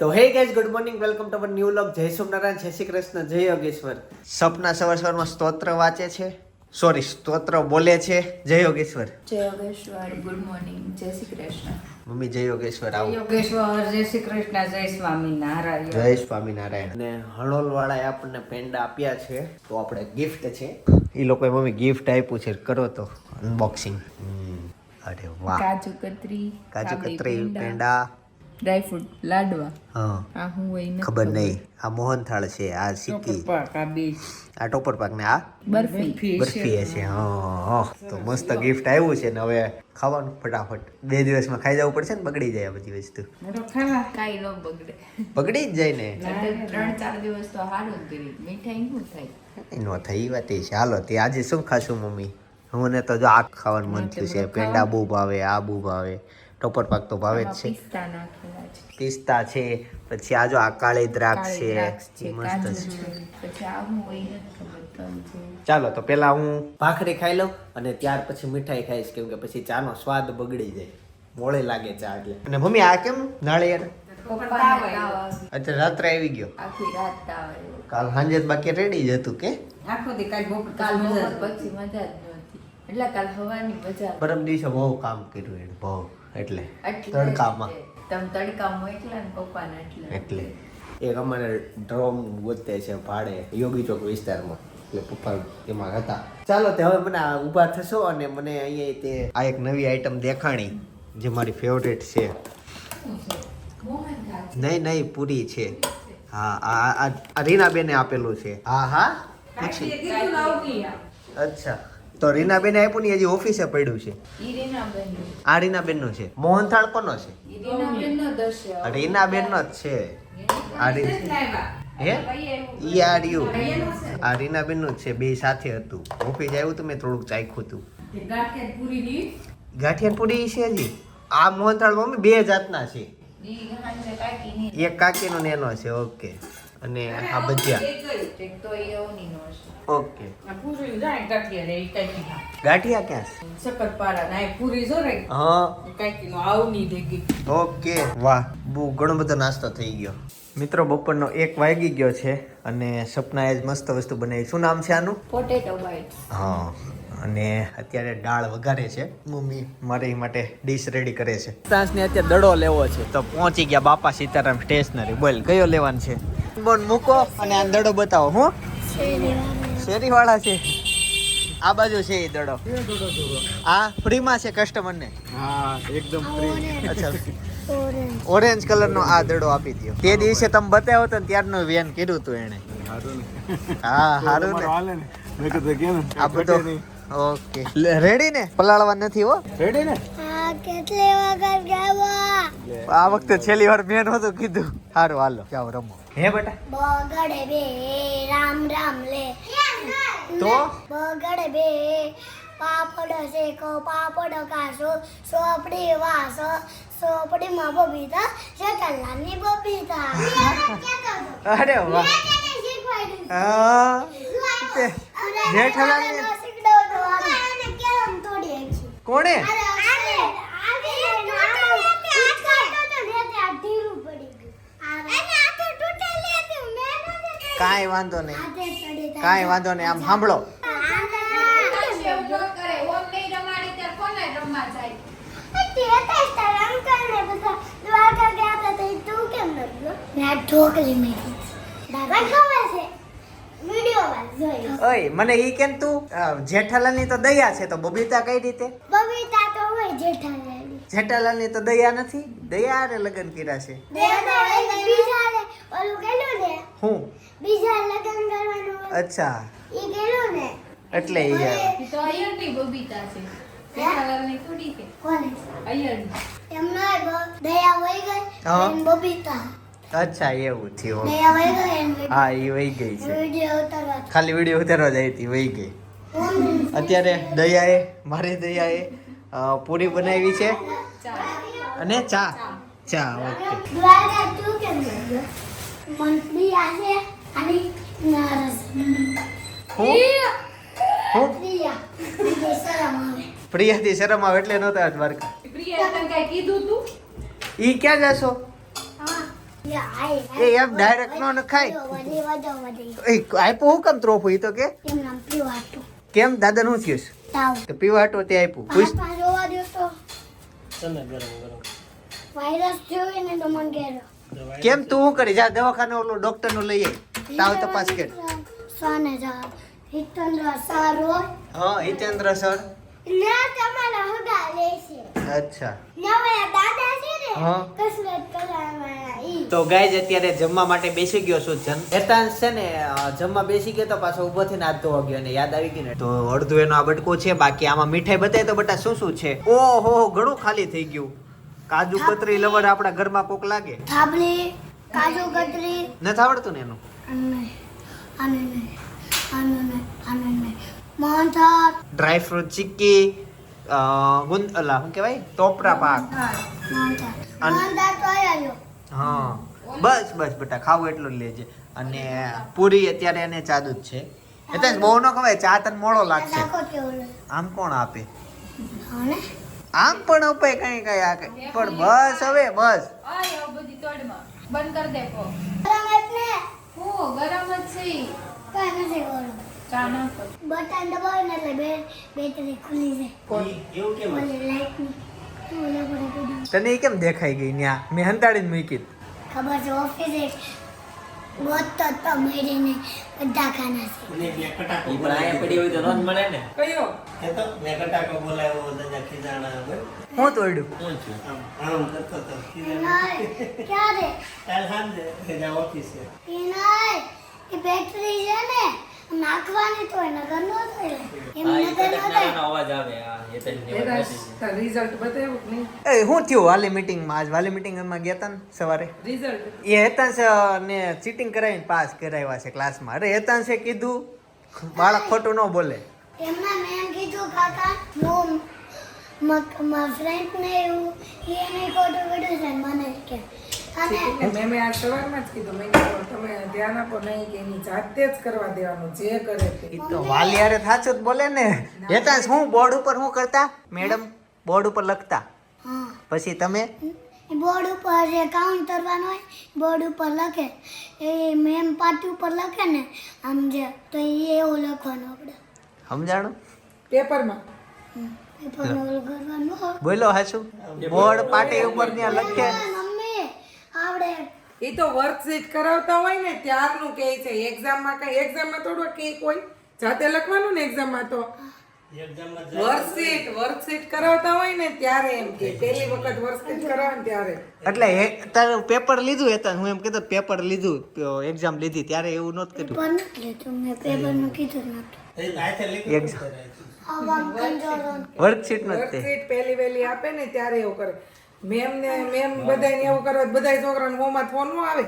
તો hey guys good morning welcome to our new look જય સોમનારાયણ જય શ્રી કૃષ્ણ જય યોગેશ્વર. સપના સવાર સવારમાં સ્તોત્ર વાંચે છે? સોરી સ્તોત્ર બોલે છે? જય યોગેશ્વર. જય યોગેશ્વર ગુડ મોર્નિંગ જય શ્રી કૃષ્ણ. મમ્મી જય યોગેશ્વર આવો. યોગેશ્વર જય શ્રી કૃષ્ણ જય સ્વામી નારાયણ. જય સ્વામિનારાયણ. અને હળોલ વાળાએ આપણને પેંડા આપ્યા છે તો આપણે ગિફ્ટ છે. એ લોકોએ મમ્મી ગિફ્ટ આપ્યું છે કરો તો. અનબોક્સિંગ અરે વાહ. કાજુ કતરી કાજુ કતરી પેંડા. ડ્રાયફ્રૂટ લાડવા. હા. આ હું હોય ખબર નહીં. આ મોહનથાળ છે આ સિક્કી આ આ ટોપર પાક ને આ? બરફી. બરફી છે. હા તો મસ્ત ગિફ્ટ આવ્યું છે ને હવે ખાવાનું ફટાફટ. બે દિવસમાં ખાઈ જવું પડશે ને બગડી જાય બધી વસ્તુ. મોટો ખાવા. કાંઈ ન બગડે. બગડી જ જાય ને. ત્રણ ચાર દિવસ તો હારું જ કરી મીઠાઈ શું થાય. નો થઈ વાત એ છે. હાલો તે આજે શું ખાશું મમ્મી? મને તો જો આ ખાવાનું મન થયું છે. પેંડા બહુ ભાવે આ બહુ ભાવે. ટોપર પાક તો ભાવે જ છે. પિસ્તા છે. પછી આ જો આ કાળી દ્રાક્ષ છે મસ્ત છે. ચાલો તો પેલા હું ભાખરી ખાઈ લઉં અને ત્યાર પછી મીઠાઈ ખાઈશ કેમ કે પછી ચાનો સ્વાદ બગડી જાય. મોળે લાગે ચા એટલે. અને મમ્મી આ કેમ નાળિયેર? અત્યારે રાત્રે આવી ગયો. આખી રાત કાલ સાંજે બાકી રેડી જ હતું કે? આખો દી કાલ બપોર કાલ પછી મજા જ નહોતી. એટલે કાલ હવાની મજા પરમ દિવસે બહુ કામ કર્યું એને બહુ. એટલે તડકામાં. તમ તડકામાં એકલા ને પપ્પાને એટલે. એટલે. એક અમારે ડ્રોમ ગોતે છે ભાડે યોગી ચોક વિસ્તારમાં. એટલે પપ્પા એમાં હતા. ચાલો તે હવે મને આ ઊભા થશો અને મને અહીંયા તે આ એક નવી આઈટમ દેખાણી જે મારી ફેવરેટ છે. નહીં નહીં પૂરી છે. હા આ આ આ રીનાબેને આપેલું છે. હા હા. પૂછી અચ્છા. તો રીનાબેને આપ્યું ને હજી ઓફિસે પડ્યું છે. આ રીનાબેનનું છે. મોહનથાળ કોનો છે? ઈરીના બેન નો રીનાબેનનો જ છે. આ હે? ઈ આર યુ આ રીનાબેનનું જ છે બે સાથે હતું. ઓફિસ આવ્યું હતું મેં થોડુંક ચાખ્યું હતું ગાંઠિયા પૂરી છે હજી? આ મોહનથાળ મમ્મી બે જાતના છે. કાકી ની એક કાકીનો ને એનો છે ઓકે. અને આ ભજીયા. ઓકે. ગાંઠિયા ક્યાં શક્કરપારા. ના પૂરી જો રે. હા. કાકી આવની દેગી ઓકે. વાહ બહુ ઘણો બધો નાસ્તો થઈ ગયો. મિત્રો બપોરનો એક વાગી ગયો છે અને સપનાએ જ મસ્ત વસ્તુ બનાવી. શું નામ છે આનું? પોટેટો બાઈટ હા. અને અત્યારે દાળ વઘારે છે. મમ્મી મારી માટે ડીશ રેડી કરે છે. ફ્રાન્સને અત્યારે દડો લેવો છે. તો પહોંચી ગયા બાપા સીતારામ સ્ટેશનરી બોલ કયો લેવાનો છે? બોન મૂકો અને આ દડો બતાવો હું. શેરી વાળા છે. આ બાજુ છે એ દડો. આ ફ્રીમાં છે કસ્ટમર ને? હા એકદમ ફ્રી અચ્છા. ઓરેન્જ. કલર નો આ દડો આપી દો તે દિવસે તમે બતાવ્યો તો ને ત્યારનું વેન કર્યું હતું એને હા સારું ને. કીધું આ બધો ઓકે. રેડી ને? પલાળવા નથી હો. રેડી ને? આ વખતે છેલ્લી વાર બેન હતું કીધું. સારું હાલો જાઓ રમો. હે બેટા? બગડે બે રામ રામ લે. તો? બગડે બે પાપડ શેકો પાપડ કાસો સોપડી વાસો સોપડીમાં બબીતા શેકલાની બબીતા. અરે વાહ. કોણે? કાંઈ વાંધો નહીં. કાંઈ વાંધો નહીં. આમ સાંભળો. ઓય મને ઈ કેમ તું? જેઠાલાલની તો દયા છે તો બબીતા કઈ રીતે? બબીતા તો હોય જેઠાલાલની. જેઠાલાલની તો દયા નથી? દયા હારે લગ્ન કર્યા છે. ને? હું? બીજા લગન કરવાનું અચ્છા. ઈ કેલું ને? એટલે ઈ આવે. તો અયરની બબીતા છે. અચ્છા એવું થયું હા. એ વહી ગઈ છે. ખાલી વીડિયો ઉતારવા જાય હતી વહી ગઈ. અત્યારે દયાએ મારી દયાએ પૂરી બનાવી છે. અને ચા. ચા ઓકે. નરસ હું હું પ્રિયા શરમ આવે. પ્રિયાથી શરમ આવે એટલે નહોતા દ્વારકા પ્રિયા તને કાંઈ કીધું તું? ઈ ક્યાં જશો? હા. એ એમ ડાયરેક્ટ નો નખાય. આપ્યું હું કેમ ત્રોફું ઈ તો કે. કેમ દાદા નું થયું છે? તો પીવા હાટું તે આપ્યું પૂછ. વાયરસ થયો તો મને. કેમ તું શું કરી જા દવાખાને ઓલો ડોક્ટરનું લઈએ તાવ તપાસ કર સોને જા. હિતેન્દ્ર સર. હા હિતેન્દ્ર સર ના તમારા હગા લેશે. અચ્છા નવા દાદા છે ને હા. કસરત કરાવવાના ઈ. તો ગાઈઝ અત્યારે જમવા માટે બેસી ગયો છું જન હેતાંશ છે ને જમવા બેસી ગયો તો પાછો ઊભો થઈને હાથ ધોવા ગયો અને યાદ આવી ગયું ને તો અડધું એનો આ બટકો છે બાકી આમાં મીઠાઈ બતાય તો બટા શું શું છે ઓહો ઘણું ખાલી થઈ ગયું કાજુ કતરી લવડ આપણા ઘરમાં કોક લાગે. થાબલી કાજુ કતરી. નથી આવડતું ને એનું? મોહનથાળ. ડ્રાય ફ્રૂટ ચીક્કી ગુંદ અલા શું કહેવાય? ટોપરા પાક. મોહનથાળ તો આવ્યો હા. બસ બસ બેટા ખાવું એટલું જ લેજે. અને પૂરી અત્યારે એને ચાદુ જ છે. એટલે બહુ ન ખવાય ચા તને મોડો લાગશે. આમ કોણ આપે? આમ પણ અપાય કઈ કઈ આ કઈ. પણ બસ હવે બસ. બધી તોડમાં. બંધ કરી દે પો. ગરમ એટલે? હું ગરમ જ છે. કઈ નથી ગરમ. બટન દબાવો ને એટલે બે બેટરી ખુલી જાય. પર તને કેમ દેખાઈ ગઈ ન્યા? મેં હંતાડીને મૂકી. ખબર છે ઓફિસે ગોતતો તો મેળીને બધા ખાના છે. ઈ પણ પડી હોય. તો નો જ મળે ને. કયો? એ તો મેં કટાકો બોલાવ્યો દાદા ખીજાણા હું તોડ્યું? કોણ છું. આમ આમ કરતો તો ક્યારે? કાલ સાંજે ઓફિસે એ નહીં એ બેટરી છે ને નાખવાની તો નગર નો થાય. એમ નગર નો થાય. અવાજ આવે હા એ તો એની વાત સાચી છે. રિઝલ્ટ બતાવ્યું કે નહીં? એ શું થયું વાલી મિટિંગમાં આજ? વાલી મિટિંગમાં ગયા હતા સવારે? રિઝલ્ટ એ હેતાંશ ને ચીટિંગ કરાવીને પાસ કરાવ્યા છે ક્લાસમાં અરે હેતાંશે કીધું બાળક ખોટું ન બોલે. એમના મેં કીધું કાકા હું મારા ફ્રેન્ડ ને એવું એને ખોટું પડ્યું છે મને કે. અને એટલે મેં મેં આ સવારમાં જ કીધું. મેં તમે ધ્યાન આપો નહીં કે એની જાતે જ કરવા દેવાનું જે કરે તે. તો વાલિયારે થાચું જ બોલે ને. હેતાંશ હું બોર્ડ ઉપર શું કરતા? મેડમ બોર્ડ ઉપર લખતા. પછી તમે? બોર્ડ ઉપર જે કાઉન્ટ કરવાનું હોય બોર્ડ ઉપર લખે. એ મેમ પાટી ઉપર લખે ને આમ જે તો એ એવું લખવાનું આપણે સમજાણું? પેપરમાં? પેપરમાં કરવાનું બોલો હાચું. બોર્ડ પાટી ઉપર ત્યાં લખે. મમ્મી આવડે. એ તો વર્કશીટ કરાવતા હોય ને ત્યારનું કહે છે. એક્ઝામમાં કઈ એક્ઝામમાં થોડો કેક હોય. જાતે લખવાનું ને એક્ઝામમાં તો. વર્કશીટ વર્કશીટ કરાવતા હોય ને ત્યારે એમ કે પહેલી વખત વર્કશીટ કરાવે ને ત્યારે. એટલે એ તારે પેપર લીધું હેતા હું એમ કીધું પેપર લીધું એક્ઝામ લીધી ત્યારે એવું નહોતું કર્યું પેપર નથી લીધું મેં પેપરનું કીધું નહોતું એ હાથે લીખી Exam. આમ કંટ્રોલ વર્કશીટ વર્કશીટ પહેલી વહેલી આપે ને ત્યારે એવું કરે. મેમ ને મેમ બધાને એવું કરે બધા છોકરાને મોંમાં ફોન નો આવે.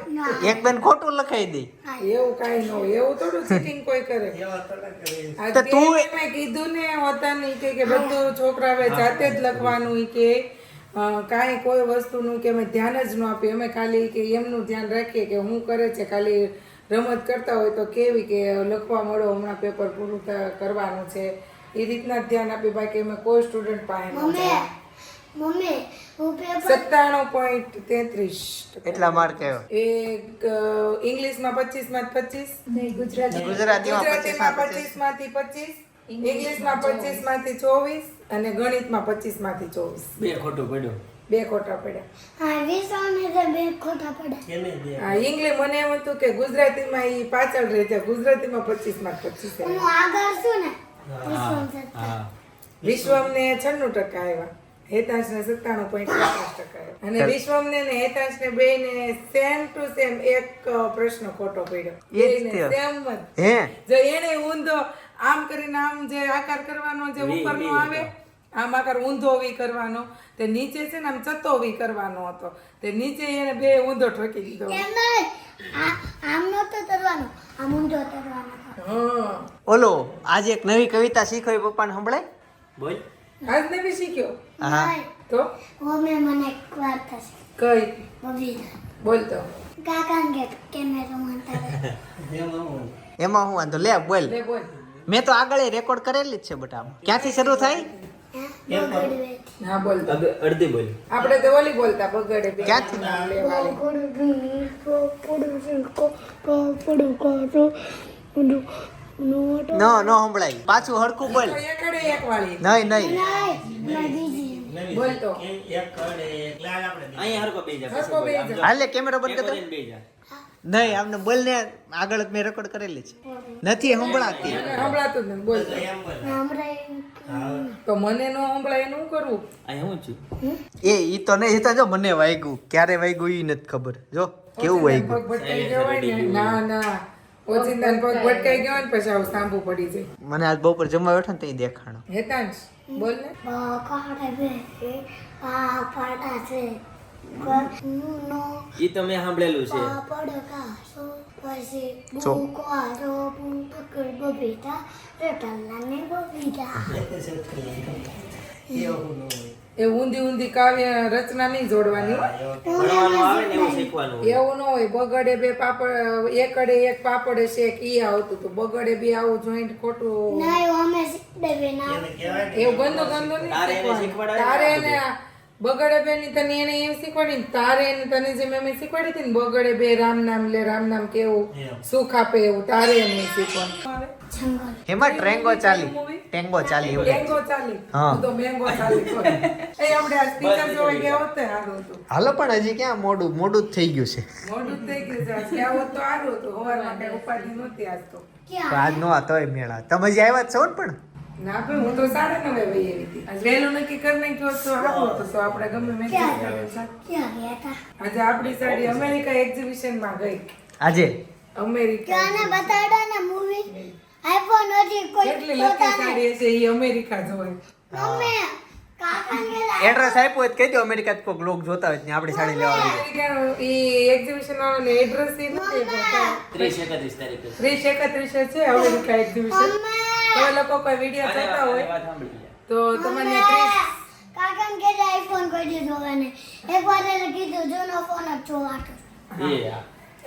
એક બેન ખોટું લખાઈ દે. એવું કાંઈ ન એવું થોડું ચીટિંગ કોઈ કરે. એવા થોડા કરે. આ તો તું- મેં કીધું ને હોતાની કે કે બધું છોકરાએ જાતે જ લખવાનું કે કાંઈ કોઈ વસ્તુનું કે અમે ધ્યાન જ ન આપીએ. અમે ખાલી કે એમનું ધ્યાન રાખીએ કે હું કરે છે. ખાલી રમત કરતા હોય તો કેવી કે લખવા મળો હમણાં પેપર પૂરું કરવાનું છે. એ રીતના ધ્યાન આપી બાકી અમે કોઈ સ્ટુડન્ટ પાસે સત્તાણું પોઈન્ટ તેત્રીસ. એટલા માર્ક આવ્યો. એક ઇંગ્લિશમાં પચીસ. માં પચીસ ગુજરાતીમાં ગુજરાતીમાં પચીસ પચીસ. માંથી પચીસ. ઇંગ્લિશમાં પચીસમાંથી ચોવીસ અને ગણિતમાં પચીસમાંથી ચોવીસ. બે ખોટું પડ્યું. બે ખોટા પડ્યા. હા વિશ્વને તો બે ખોટા પડે કેને બે? હા ઇંગ્લિશ મને એમ હતું કે ગુજરાતીમાં ઈ પાછળ રહે છે ગુજરાતીમાં પચીસમાં પચીસ હું આગળ છું ને વિશ્વમ ને છન્નું ટકા આવ્યા. હેતાંશ ને સત્તાણું પોઈન્ટ પચાસ ટકા અને વિશ્વમ ને હેતાંશ ને બે ને સેમ ટુ સેમ એક પ્રશ્ન ખોટો પડ્યો. સેમ જ. હે? જો એને ઊંધો આમ કરીને આમ જે આકાર કરવાનો જે ઉપરનો આવે આમ આકાર ઊંધો વી કરવાનો. તે નીચે છે ને આમ ચતો વી કરવાનો હતો. તે નીચે એને બે ઊંધો ઠોકી દીધો. આમ નહોતો તરવાનો આમ ઊંધો કરવાનો. ઓલો આજે એક નવી કવિતા શીખવી પપ્પાને સંભળાય? બોલ. આજ ને બી શીખ્યો? હા. તો? મમ્મી મને એક વાત થશે. કઈ? બોલી બોલ તો. કાકાને કે કેમેરો માનતા એમાં હું એમાં હું વાંધો લે બોલ. લે બોલ. મેં તો આગળ રેકોર્ડ કરેલી જ છે બટા. ક્યાંથી શરૂ થાય? હે? બોલ તો. અડધી બોલ. આપણે તો ઓલી બોલતા બગડે ક્યાંથી? નો ન સંભળાય. પાછું હરખું બોલ. તો એકડે એક વાળી. નહીં નહીં તો. હાલે કેમેરા બંધ એક કરી. કરીને બેહી જા. નહીં આમને બોલ ને આગળ જ મેં રેકોર્ડ કરેલી છે. નથી સંભળાતી. સંભળાતું જ બોલ તો. તો મને નો સંભળાય એનું કરવું અહીંયા હું છું. એ ઈ તો નહીં એ જો મને વાગ્યું ક્યારે વાગ્યું ઈ નથી ખબર. જો કેવું વાગ્યું ના. ના. ઓચિંતાને પગ ભટકાઈ ગયો ને પછી આવું સાંભુ પડી જાય. મને આજ બપોર જમવા બેઠો ને ત્યાં દેખાણો. હેતાંશ બોલ ને. ઈ તમે સાંભળેલું છે. ચો. એ ઊંધી ઊંધી કાવ્ય રચના નહીં જોડવાની. એવું શીખવાનું હોય. એવું ન હોય. બગડે બે પાપડ એકડે એક પાપડ શેક ઈ આવતું તો બગડે બે આવું જોઈન્ટ ખોટું. એવું ગંદુ ગંદુ નહીં તારે એને બગડે બે ની તને એને એમ શીખવાડી તારે એને તને જેમ એમ શીખવાડી હતી ને બગડે બે રામ નામ લે રામ નામ કેવું? સુખ આપે એવું તારે એને શીખવાનું. એમાં ટ્રેંગો ચાલી ટેંગો ચાલી એવું ટેંગો ચાલી. હા. તો મેંગો ચાલી એ આપણે આ સ્પીકર જોવા ગયા હોત હતું. હાલો પણ હજી ક્યાં મોડું મોડું જ થઈ ગયું છે. મોડું થઈ ગયું છે. ગયા હોત તો સારું હતું. સવારમાં માટે ઉપાધિ નહોતી આજ તો. આજ નો તોય મેળા. તમે જ આવ્યા છો ને પણ? ના ભાઈ હું તો સાડા નવે વહી આવી હતી. આજ વહેલું નક્કી કરી નાખ્યો તો સારું હતું તો આપણે ગમે મેં આજે આપણી સાડી અમેરિકા એક્ઝિબિશન ગઈ. આજે? અમેરિકા. બતાડો ને મૂવી આઈફોન હજી કોઈ કેટલી લકી સાડી હશે એ અમેરિકા જોઈ મમ્મી એડ્રેસ આપ્યો હોય કહી દો અમેરિકા કોઈક લોક જોતા હોય આપણી સાડી લેવા એ એક્ઝિબિશન વાળાને એડ્રેસ એ નથી ત્રીસ એકત્રીસ તારીખે. ત્રીસ એકત્રીસે છે અમેરિકા એક્ઝિબિશન તમે લોકો કોઈ વીડિયો જોતા હોય. તો તમને ત્રીસ કાકાને કે આઈફોન કોઈ દીધો જોવાને. એક વાર એને કીધું જૂનો ફોન જ જોવાતો.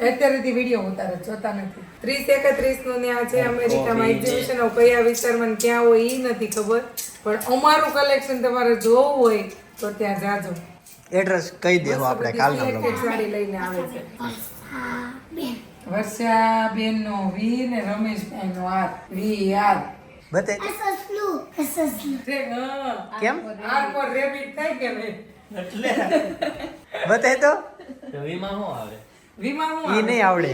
અત્યારેથી વીડિયો ઉતારે જોતા નથી. ત્રીસ એકત્રીસનું ત્યાં છે અમેરિકામાં એક્ઝિબિશન કયા વિસ્તારમાં ક્યાં હોય એ નથી ખબર પણ અમારું કલેક્શન તમારે જોવું હોય તો ત્યાં જાજો. એડ્રેસ કહી દેવો આપણે કાલના બ્લોગમાં સાડી લઈને આવે છે. હા બેન વર્ષા બેન નો વી ને રમેશભાઈ નો આર વી આર હા કેમ? બતે થાય કે નહીં તો? વીમા શું આવે વીમા હું ઈ નહીં આવડે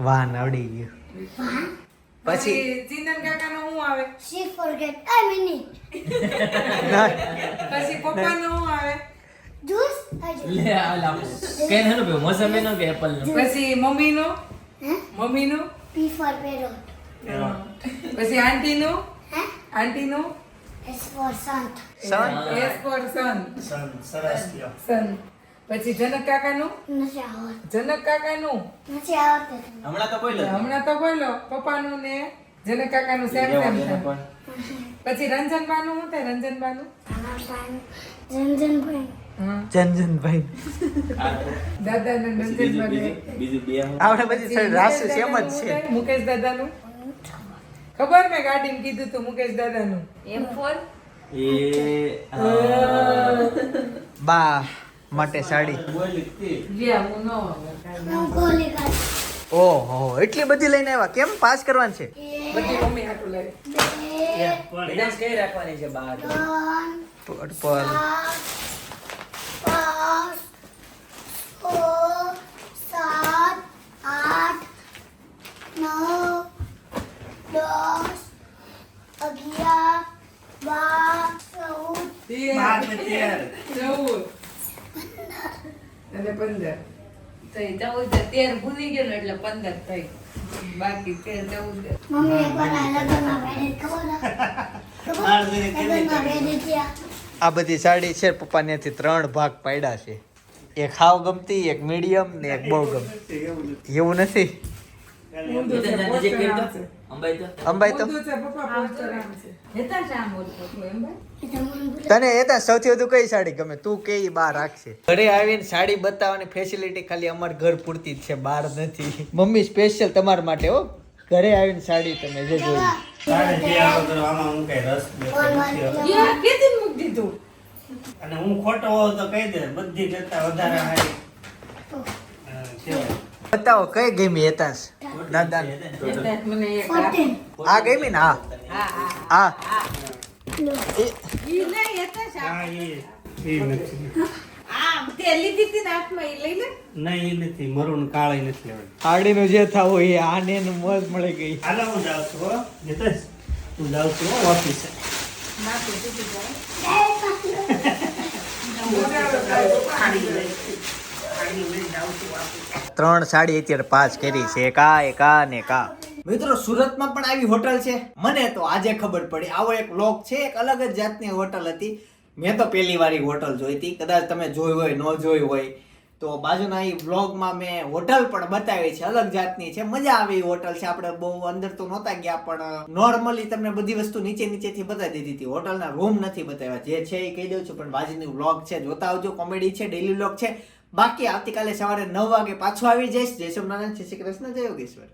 વાન આવડી ગયું. પછી? ચિંતન કાકા નો. શું આવે આ મિનિટ પછી પપ્પા નો શું આવે જ્યુસ લે આ લાવો કે નાનું ભાઈ મોસંબી નો. કે એપલ નો પછી મમ્મી નો મમ્મી નું પી ફોર પેરોટ પછી આંટી નું હે આંટી નું પછી જનક કાકાનું જનક કાકાનું હમણાં તો બોલ્યો. હમણાં તો બોલો પપ્પાનું ને જનક કાકાનું સેમ સેમ પણ. પછી રંજનબા નું શું થાય? રંજનબા નું? જનજનભાઈ જનજનભાઈ દાદા ને રંજનબા બીજું બીજું બે સાઈડ રાસુ સેમ જ છે. મુકેશ દાદા નું? ખબર મેં ગાડીમાં કીધું તું મુકેશ દાદાનું? એમ ફોર એ. બા માટે સાડી. ઓહો એટલી બધી લઈને આવ્યા? કેમ પાસ કરવાનું છે? બધી મમ્મી હાટું લાવી કઈ રાખવાની છે બહાર પર્પલ સાત આઠ નવ દસ અગિયાર બાર ચૌદ. તેર. ચૌદ. અને પંદર. તો ચૌદ તેર ભૂલી ગયો એટલે પંદર થઈ. બાકી તેર ચૌદ. મમ્મી એકવાર આ લગ્નમાં પહેરી ખબર છે? ખબર લગ્નમાં પહેરી ત્યાં આ બધી સાડી છે પપ્પા ત્યાંથી ત્રણ ભાગ પાડ્યા છે. એક હાવ ગમતી એક મીડિયમ ને એક બહુ ગમતી. એવું નથી. તને એ સૌથી વધુ કઈ સાડી ગમે? તું કે ઈ બહાર રાખશે? ઘરે આવીને સાડી બતાવવાની ફેસિલિટી ખાલી અમાર ઘર પૂરતી જ છે બહાર નથી. મમ્મી સ્પેશિયલ તમારા માટે હો. ઘરે આવીને સાડી તમે જે જોઈ. અને હું ખોટો હોઉં તો કહી દે બધી કરતા વધારે બતાવો કઈ ગેમી હેતાંશ દાદા. આ ગેમી ને? હા. હો. ઓફિસે. ત્રણ સાડી અત્યારે પાંચ કરી છે. કા એકા એક ને કા. મિત્રો સુરતમાં પણ આવી હોટલ છે. મને તો આજે ખબર પડી. આવો એક લોક છે એક અલગ જ જાતની હોટલ હતી. મેં તો પહેલી વાર હોટલ જોઈ હતી. કદાચ તમે જોઈ હોય ન જોઈ હોય. તો બાજુના એ વ્લોગમાં મેં હોટલ પણ બતાવી છે. અલગ જાતની છે. મજા આવે એ હોટલ છે. આપણે બહુ અંદર તો નહોતા ગયા પણ નોર્મલી તમને બધી વસ્તુ નીચે નીચેથી બતાવી દીધી હતી. હોટલના રૂમ નથી બતાવ્યા. જે છે એ કહી દઉં છું પણ બાજુની વ્લોગ છે. જોતા આવજો. કોમેડી છે ડેલી વ્લોગ છે. બાકી આવતીકાલે સવારે નવ વાગે પાછો આવી જઈશ. જય સોમનારાયણ શ્રી કૃષ્ણ જય યોગેશ્વર.